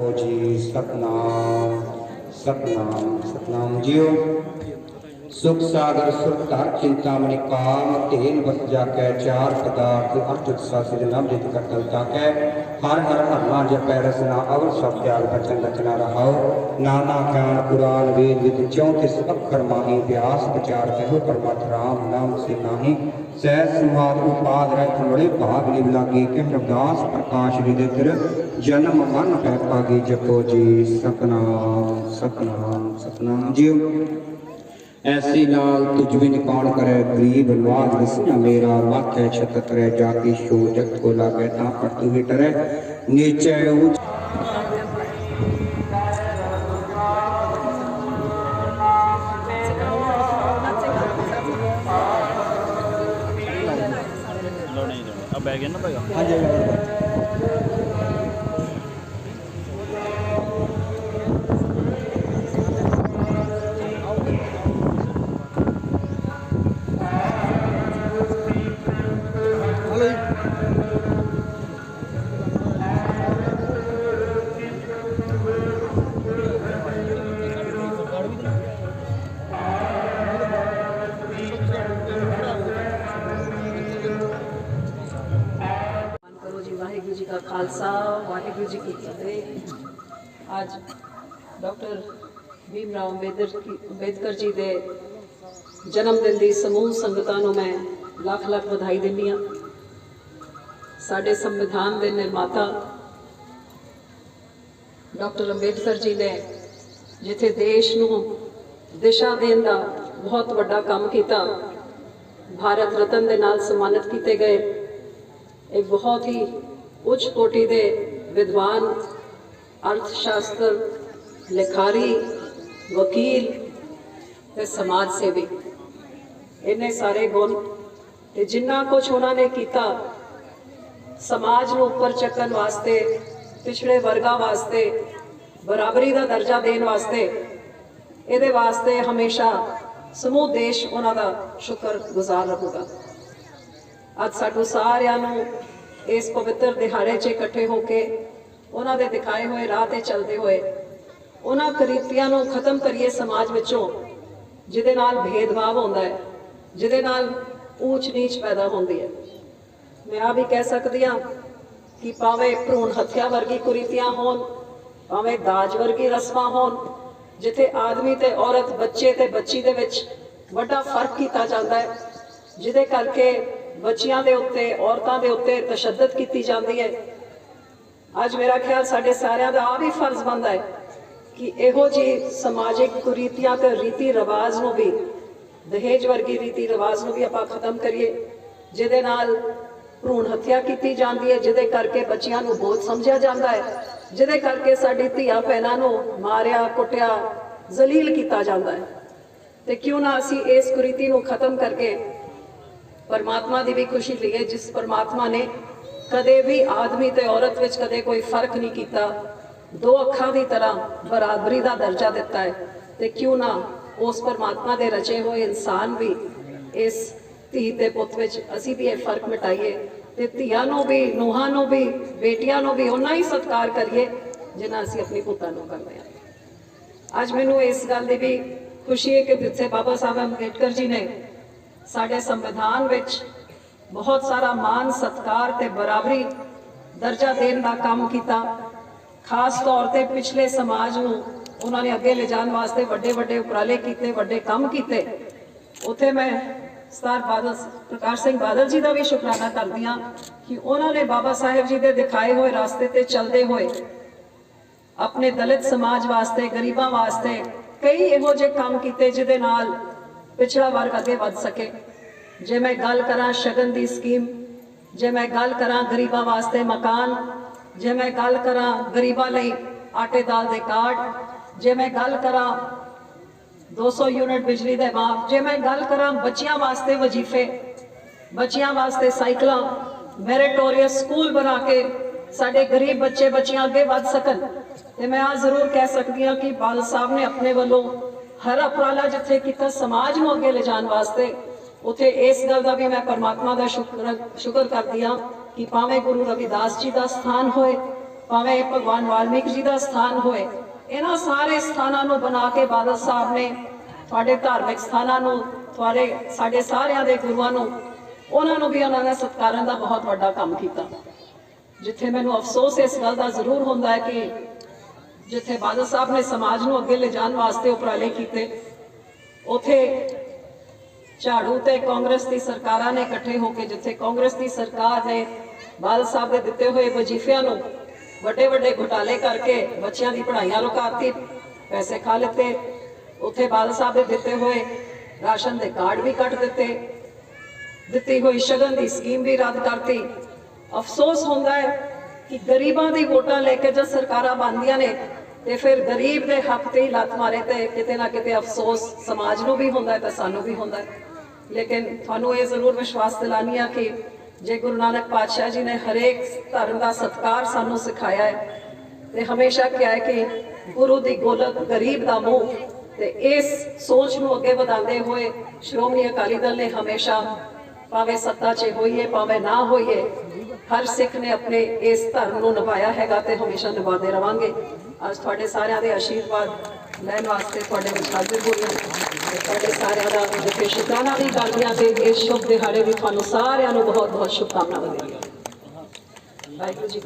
ਹੋ ਜੀ ਸਤਨਾਮ ਸਤਨਾਮ ਸਤਨਾਮ ਜੀਓ। ਸੁਖ ਸਾਗਰ, ਸੁਖ ਧਰ ਚਿੰਤਾਮਣਿ ਕਾਮ ਤੇਨ ਵਸ ਜਾ ਕੈ ਚਾਰ ਪਦਾਰਥ ਅਰਜੁਤ ਸਾਸਿਰ ਨਾਮ ਜਿਤ ਕਰਤਲ ਤਾ ਕੈ ਹਰ ਹਰ ਹਰ ਨਾਮ ਜਪੈ ਰਸਨਾ ਅਵਰ ਸਭ ਤਿਆਗ ਬਚਨ ਰਚਨਾ ਰਹਾਉ। ਨਾਨਾ ਕਾਨ ਪੁਰਾਨ ਵੇਦ ਵਿਦ ਚੌਂ ਤਿਸ ਅੱਖਰ ਮਾਹੀ ਵਿਆਸ ਵਿਚਾਰ ਕਹਿਓ ਪਰਮਤ ਰਾਮ, ਨਾਮ ਸੇ ਨਾਹੀ। ਸਹਿ ਸਮਾਦ ਉਪਾਦ ਰਹਿ ਥਮੜੇ ਭਾਗ ਨਿਵ ਲਾਗੇ ਕਿ ਰਵਦਾਸ ਪ੍ਰਕਾਸ਼ ਵਿਦਿਤਰ ਜਨਮ ਮਨ ਹੈ ਪਾਗੇ ਜਪੋ ਜੀ, ਸਤਨਾਮ ਸਤਨਾਮ ਸਤਨਾਮ ਜੀਓ। ਐਸੀ ਨਾਲ ਤੁਝ ਬਿਨ ਕੌਣ ਕਰੇ? ਗਰੀਬ ਨਵਾਜ ਰਸਨਾ ਮੇਰਾ ਮਾਥੇ ਛਤ ਤਰੇ ਜਾ ਕੇ ਸ਼ੋ ਜਗਤ ਕੋ ਲਾਗੇ ਤਾਂ ਪਰ ਤੂ ਹੀ ਟਰੇ ਨੀਚੇ ਉੱਚ ਲਾਉਣੇ ਹੀ ਲਾਉਣੇ ਆ ਬੈਗ ਇਹਨਾਂ ਦਾ ਹੈਗਾ ਹਾਂਜੀ ਜੀ ਕਾ ਖਾਲਸਾ, ਵਾਹਿਗੁਰੂ ਜੀ ਕੀ ਫਤਿਹ। ਅੱਜ ਡਾਕਟਰ ਭੀਮ ਰਾਓ ਅੰਬੇਦਕਰ ਅੰਬੇਦਕਰ ਜੀ ਦੇ ਜਨਮ ਦਿਨ ਦੀ ਸਮੂਹ ਸੰਗਤਾਂ ਨੂੰ ਮੈਂ ਲੱਖ ਲੱਖ ਵਧਾਈ ਦਿੰਦੀ ਹਾਂ। ਸਾਡੇ ਸੰਵਿਧਾਨ ਦੇ ਨਿਰਮਾਤਾ ਡਾਕਟਰ ਅੰਬੇਦਕਰ ਜੀ ਨੇ ਜਿੱਥੇ ਦੇਸ਼ ਨੂੰ ਦਿਸ਼ਾ ਦੇਣ ਦਾ ਬਹੁਤ ਵੱਡਾ ਕੰਮ ਕੀਤਾ, ਭਾਰਤ ਰਤਨ ਦੇ ਨਾਲ ਸਨਮਾਨਿਤ ਕੀਤੇ ਗਏ। ਇੱਕ ਬਹੁਤ ਹੀ ਉੱਚ ਕੋਟੀ ਦੇ ਵਿਦਵਾਨ ਅਰਥ ਸ਼ਾਸਤਰ ਲਿਖਾਰੀ, ਵਕੀਲ ਤੇ ਸਮਾਜ ਸੇਵੀ। ਇਹਨੇ ਸਾਰੇ ਗੁਣ ਤੇ ਜਿੰਨਾ ਕੁਝ ਉਹਨਾਂ ਨੇ ਕੀਤਾ, ਸਮਾਜ ਨੂੰ ਉੱਪਰ ਚੱਕਣ ਵਾਸਤੇ, ਪਿਛੜੇ ਵਰਗਾਂ ਵਾਸਤੇ, ਬਰਾਬਰੀ ਦਾ ਦਰਜਾ ਦੇਣ ਵਾਸਤੇ, ਇਹਦੇ ਵਾਸਤੇ ਹਮੇਸ਼ਾ ਸਮੂਹ ਦੇਸ਼ ਉਹਨਾਂ ਦਾ ਸ਼ੁਕਰਗੁਜ਼ਾਰ ਰਹੂਗਾ। ਅੱਜ ਸਾਨੂੰ ਸਾਰਿਆਂ ਨੂੰ ਇਸ ਪਵਿੱਤਰ ਦਿਹਾੜੇ 'ਚ ਇਕੱਠੇ ਹੋ ਕੇ ਉਹਨਾਂ ਦੇ ਦਿਖਾਏ ਹੋਏ ਰਾਹ ਤੇ ਚੱਲਦੇ ਹੋਏ ਉਹਨਾਂ ਕੁਰੀਤੀਆਂ ਨੂੰ ਖਤਮ ਕਰੀਏ ਸਮਾਜ ਵਿੱਚੋਂ, ਜਿਹਦੇ ਨਾਲ ਭੇਦਭਾਵ ਹੁੰਦਾ ਹੈ, ਜਿਹਦੇ ਨਾਲ ਊਚ ਨੀਚ ਪੈਦਾ ਹੁੰਦੀ ਹੈ। ਮੈਂ ਆ ਵੀ ਕਹਿ ਸਕਦੀ ਹਾਂ ਕਿ ਭਾਵੇਂ ਭਰੂਣ ਹੱਤਿਆ ਵਰਗੀ ਕੁਰੀਤੀਆਂ ਹੋਣ, ਭਾਵੇਂ ਦਾਜ ਵਰਗੀ ਰਸਮਾਂ ਹੋਣ, ਜਿੱਥੇ ਆਦਮੀ ਤੇ ਔਰਤ ਬੱਚੇ ਤੇ ਬੱਚੀ ਦੇ ਵਿੱਚ ਵੱਡਾ ਫ਼ਰਕ ਕੀਤਾ ਜਾਂਦਾ ਹੈ, ਜਿਹਦੇ ਕਰਕੇ ਬੱਚਿਆਂ ਦੇ ਉੱਤੇ, ਔਰਤਾਂ ਦੇ ਉੱਤੇ ਤਸ਼ੱਦਦ ਕੀਤੀ ਜਾਂਦੀ ਹੈ। ਅੱਜ ਮੇਰਾ ਖਿਆਲ ਸਾਡੇ ਸਾਰਿਆਂ ਦਾ ਆ ਵੀ ਫਰਜ਼ ਬਣਦਾ ਹੈ ਕਿ ਇਹੋ ਜੀ ਸਮਾਜਿਕ ਕੁਰੀਤੀਆਂ ਤੇ ਰੀਤੀ ਰਿਵਾਜ ਨੂੰ ਵੀ, ਦਹੇਜ ਵਰਗੀ ਰੀਤੀ ਰਿਵਾਜ ਨੂੰ ਵੀ ਆਪਾਂ ਖਤਮ ਕਰੀਏ, ਜਿਹਦੇ ਨਾਲ ਭਰੂਣ ਹੱਤਿਆ ਕੀਤੀ ਜਾਂਦੀ ਹੈ, ਜਿਹਦੇ ਕਰਕੇ ਬੱਚਿਆਂ ਨੂੰ ਬੋਝ ਸਮਝਿਆ ਜਾਂਦਾ ਹੈ, ਜਿਹਦੇ ਕਰਕੇ ਸਾਡੀ ਧੀਆਂ ਭੈਣਾਂ ਨੂੰ ਮਾਰਿਆ, ਕੁੱਟਿਆ, ਜ਼ਲੀਲ ਕੀਤਾ ਜਾਂਦਾ ਹੈ। ਤੇ ਕਿਉਂ ਨਾ ਅਸੀਂ ਇਸ ਕੁਰੀਤੀ ਨੂੰ ਖਤਮ ਕਰਕੇ ਪਰਮਾਤਮਾ ਦੀ ਵੀ ਖੁਸ਼ੀ ਲਈਏ ਜਿਸ ਪਰਮਾਤਮਾ ਨੇ ਕਦੇ ਵੀ ਆਦਮੀ ਤੇ ਔਰਤ ਵਿੱਚ ਕਦੇ ਕੋਈ ਫ਼ਰਕ ਨਹੀਂ ਕੀਤਾ। ਦੋ ਅੱਖਾਂ ਦੀ ਤਰ੍ਹਾਂ ਬਰਾਬਰੀ ਦਾ ਦਰਜਾ ਦਿੱਤਾ ਹੈ ਤੇ ਕਿਉਂ ਨਾ ਉਸ ਪਰਮਾਤਮਾ ਦੇ ਰਚੇ ਹੋਏ ਇਨਸਾਨ ਵੀ ਇਸ ਧੀ ਤੇ ਪੁੱਤ ਵਿੱਚ ਅਸੀਂ ਵੀ ਇਹ ਫ਼ਰਕ ਮਿਟਾਈਏ ਤੇ ਧੀਆਂ ਨੂੰ ਵੀ, ਨੂਹਾਂ ਨੂੰ ਵੀ, ਬੇਟੀਆਂ ਨੂੰ ਵੀ ਉਹਨਾਂ ਹੀ ਸਤਿਕਾਰ ਕਰੀਏ ਜਿੰਨਾ ਅਸੀਂ ਆਪਣੀ ਪੁੱਤਾਂ ਨੂੰ ਕਰਦੇ ਹਾਂ। ਅੱਜ ਮੈਨੂੰ ਇਸ ਗੱਲ ਦੀ ਵੀ ਖੁਸ਼ੀ ਹੈ ਕਿ ਜਿੱਥੇ ਬਾਬਾ ਸਾਹਿਬ ਅੰਬੇਡਕਰ ਜੀ ਨੇ ਸਾਡੇ ਸੰਵਿਧਾਨ ਵਿੱਚ ਬਹੁਤ ਸਾਰਾ ਮਾਨ ਸਤਕਾਰ ਤੇ ਬਰਾਬਰੀ ਦਰਜਾ ਦੇਣ ਦਾ ਕੰਮ ਕੀਤਾ। ਖਾਸ ਤੌਰ ਤੇ ਪਿਛਲੇ ਸਮਾਜ ਨੂੰ ਉਹਨਾਂ ਨੇ ਅੱਗੇ ਲਿਜਾਣ ਵਾਸਤੇ ਵੱਡੇ ਵੱਡੇ ਉਪਰਾਲੇ ਕੀਤੇ, ਵੱਡੇ ਕੰਮ ਕੀਤੇ। ਉਥੇ ਮੈਂ ਸਰਦਾਰ ਬਾਦਲ ਪ੍ਰਕਾਸ਼ ਸਿੰਘ ਬਾਦਲ ਜੀ ਦਾ ਵੀ ਸ਼ੁਕਰਾਨਾ ਕਰਦੀ ਹਾਂ ਕਿ ਉਹਨਾਂ ਨੇ ਬਾਬਾ ਸਾਹਿਬ ਜੀ ਦੇ ਦਿਖਾਏ ਹੋਏ ਰਸਤੇ ਤੇ ਚੱਲਦੇ ਹੋਏ ਆਪਣੇ ਦਲਿਤ ਸਮਾਜ ਵਾਸਤੇ, ਗਰੀਬਾਂ ਵਾਸਤੇ ਕਈ ਇਹੋ ਜਿਹੇ ਕੰਮ ਕੀਤੇ ਜਿਹਦੇ ਨਾਲ ਪਿਛੜਾ ਵਰਗ ਅੱਗੇ ਵੱਧ ਸਕੇ। ਜੇ ਮੈਂ ਗੱਲ ਕਰਾਂ ਸ਼ਗਨ ਦੀ ਸਕੀਮ, ਜੇ ਮੈਂ ਗੱਲ ਕਰਾਂ ਗਰੀਬਾਂ ਵਾਸਤੇ ਮਕਾਨ, ਜੇ ਮੈਂ ਗੱਲ ਕਰਾਂ ਗਰੀਬਾਂ ਲਈ ਆਟੇ ਦਾਲ ਦੇ ਕਾਰਡ, ਜੇ ਮੈਂ ਗੱਲ ਕਰਾਂ 200 ਯੂਨਿਟ ਬਿਜਲੀ ਦੇ ਮਾਫ, ਜੇ ਮੈਂ ਗੱਲ ਕਰਾਂ ਬੱਚਿਆਂ ਵਾਸਤੇ ਵਜ਼ੀਫੇ, ਬੱਚਿਆਂ ਵਾਸਤੇ ਸਾਈਕਲਾਂ ਮੈਰਿਟੋਰੀਅਸ ਸਕੂਲ ਬਣਾ ਕੇ ਸਾਡੇ ਗਰੀਬ ਬੱਚੇ ਬੱਚੀਆਂ ਅੱਗੇ ਵੱਧ ਸਕਣ, ਤੇ ਮੈਂ ਆ ਜ਼ਰੂਰ ਕਹਿ ਸਕਦੀ ਹਾਂ ਕਿ ਬਾਲ ਸਾਹਿਬ ਨੇ ਆਪਣੇ ਵੱਲੋਂ ਹਰ ਉਪਰਾਲਾ ਜਿੱਥੇ ਕੀਤਾ ਸਮਾਜ ਨੂੰ ਅੱਗੇ ਲਿਜਾਣ ਵਾਸਤੇ, ਉਥੇ ਇਸ ਗੱਲ ਦਾ ਵੀ ਮੈਂ ਪਰਮਾਤਮਾ ਦਾ ਸ਼ੁਕਰ ਸ਼ੁਕਰ ਕਰਦੀ ਹਾਂ ਕਿ ਭਾਵੇਂ ਗੁਰੂ ਰਵਿਦਾਸ ਜੀ ਦਾ ਸਥਾਨ ਹੋਏ, ਭਾਵੇਂ ਭਗਵਾਨ ਵਾਲਮੀਕ ਜੀ ਦਾ ਸਥਾਨ ਹੋਏ, ਇਹਨਾਂ ਸਾਰੇ ਸਥਾਨਾਂ ਨੂੰ ਬਣਾ ਕੇ ਬਾਦਲ ਸਾਹਿਬ ਨੇ ਤੁਹਾਡੇ ਧਾਰਮਿਕ ਸਥਾਨਾਂ ਨੂੰ, ਤੁਹਾਡੇ, ਸਾਡੇ ਸਾਰਿਆਂ ਦੇ ਗੁਰੂਆਂ ਨੂੰ, ਉਹਨਾਂ ਨੂੰ ਵੀ ਉਹਨਾਂ ਨੇ ਸਤਿਕਾਰਨ ਦਾ ਬਹੁਤ ਵੱਡਾ ਕੰਮ ਕੀਤਾ। ਜਿੱਥੇ ਮੈਨੂੰ ਅਫਸੋਸ ਇਸ ਗੱਲ ਦਾ ਜ਼ਰੂਰ ਹੁੰਦਾ ਹੈ ਕਿ ਜਿੱਥੇ ਬਾਦਲ ਸਾਹਿਬ ਨੇ ਸਮਾਜ ਨੂੰ ਅੱਗੇ ਲਿਜਾਣ ਵਾਸਤੇ ਉਪਰਾਲੇ ਕੀਤੇ, ਉਥੇ ਝਾੜੂ ਤੇ ਕਾਂਗਰਸ ਦੀ ਸਰਕਾਰਾਂ ਨੇ ਇਕੱਠੇ ਹੋ ਕੇ, ਜਿੱਥੇ ਕਾਂਗਰਸ ਦੀ ਸਰਕਾਰ ਨੇ ਬਾਦਲ ਸਾਹਿਬ ਦੇ ਦਿੱਤੇ ਹੋਏ ਵਜ਼ੀਫਿਆਂ ਨੂੰ ਵੱਡੇ ਵੱਡੇ ਘੁਟਾਲੇ ਕਰਕੇ ਬੱਚਿਆਂ ਦੀ ਪੜ੍ਹਾਈਆਂ ਰੁਕਾਤੀ ਪੈਸੇ ਖਾ ਲਿੱਤੇ, ਉਥੇ ਬਾਦਲ ਸਾਹਿਬ ਦੇ ਦਿੱਤੇ ਹੋਏ ਰਾਸ਼ਨ ਦੇ ਕਾਰਡ ਵੀ ਕੱਟ ਦਿੱਤੇ, ਦਿੱਤੀ ਹੋਈ ਸ਼ਗਨ ਦੀ ਸਕੀਮ ਵੀ ਰੱਦ ਕਰਤੀ। ਅਫਸੋਸ ਹੁੰਦਾ ਹੈ ਕਿ ਗਰੀਬਾਂ ਦੀ ਵੋਟਾਂ ਲੈ ਕੇ ਜਦ ਸਰਕਾਰਾਂ ਬਣਦੀਆਂ ਨੇ ਤੇ ਫਿਰ ਗਰੀਬ ਦੇ ਹੱਕ ਤੇ ਹੀ ਲੱਤ ਮਾਰੇ ਤੇ ਕਿਤੇ ਨਾ ਕਿਤੇ ਅਫਸੋਸ ਸਮਾਜ ਨੂੰ ਵੀ ਹੁੰਦਾ ਹੈ ਤੇ ਸਾਨੂੰ ਵੀ ਹੁੰਦਾ ਹੈ। ਲੇਕਿਨ ਤੁਹਾਨੂੰ ਇਹ ਜ਼ਰੂਰ ਵਿਸ਼ਵਾਸ ਦਿਲਾਨੀ ਆ ਕਿ ਜੇ ਗੁਰੂ ਨਾਨਕ ਪਾਤਸ਼ਾਹ ਜੀ ਨੇ ਹਰੇਕ ਧਰਮ ਦਾ ਸਤਕਾਰ ਸਾਨੂੰ ਸਿਖਾਇਆ ਹੈ, ਤੇ ਹਮੇਸ਼ਾ ਕਿਹਾ ਹੈ ਕਿ ਗੁਰੂ ਦੀ ਗੋਲਕ ਗਰੀਬ ਦਾ ਮੂੰਹ ਤੇ ਇਸ ਸੋਚ ਨੂੰ ਅੱਗੇ ਵਧਾਉਂਦੇ ਹੋਏ ਸ਼੍ਰੋਮਣੀ ਅਕਾਲੀ ਦਲ ਨੇ ਹਮੇਸ਼ਾ ਭਾਵੇਂ ਸੱਤਾ 'ਚ ਹੋਈਏ, ਭਾਵੇਂ ਨਾ ਹੋਈਏ, ਹਰ ਸਿੱਖ ਨੇ ਆਪਣੇ ਇਸ ਧਰਮ ਨੂੰ ਨਿਭਾਇਆ ਹੈਗਾ ਤੇ ਹਮੇਸ਼ਾ ਨਿਭਾਉਂਦੇ ਰਵਾਂਗੇ। ਅੱਜ ਤੁਹਾਡੇ ਸਾਰਿਆਂ ਦੇ ਆਸ਼ੀਰਵਾਦ ਲੈਣ ਵਾਸਤੇ ਤੁਹਾਡੇ ਵਿੱਚ ਹਾਜ਼ਰ ਹੋਈ ਹਾਂ। ਤੁਹਾਡੇ ਸਾਰਿਆਂ ਦਾ ਜਿੱਥੇ ਸ਼ੁਕਰਾਨਾ ਵੀ ਕਰਦੀ ਹਾਂ ਤੇ ਇਸ ਸ਼ੁਭ ਦਿਹਾੜੇ ਵੀ ਤੁਹਾਨੂੰ ਸਾਰਿਆਂ ਨੂੰ ਬਹੁਤ ਬਹੁਤ ਸ਼ੁਭਕਾਮਨਾਵਾਂ ਦਿੰਦੀ ਹਾਂ। ਵਾਹਿਗੁਰੂ ਜੀ